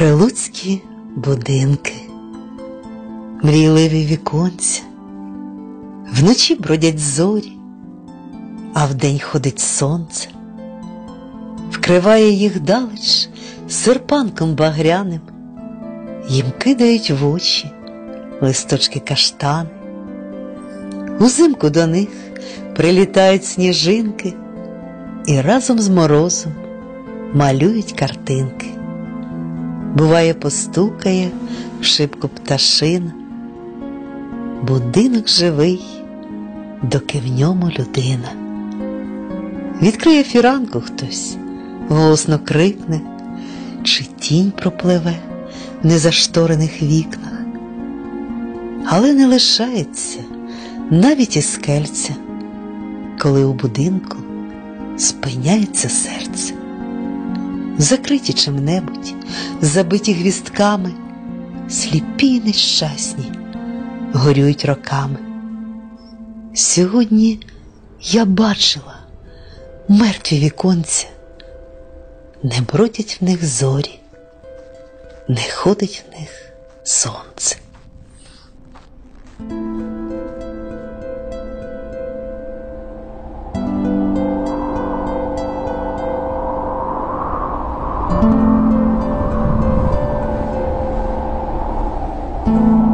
Прилуцькі будинки, мрійливі віконця, вночі бродять зорі, а вдень ходить сонце, вкриває їх далеч серпанком багряним, їм кидають в очі листочки каштани, узимку до них прилітають сніжинки і разом з морозом малюють картинки. Буває, постукає в шибку пташина, будинок живий, доки в ньому людина. Відкриє фіранку хтось, голосно крикне, чи тінь пропливе в незашторених вікнах, але не лишається навіть і скельця, коли у будинку спиняється серце закриті чим-небудь, забиті гвістками, сліпі й нещасні, горюють роками. Сьогодні я бачила мертві віконця, не бродять в них зорі, не ходить в них сонце. thank you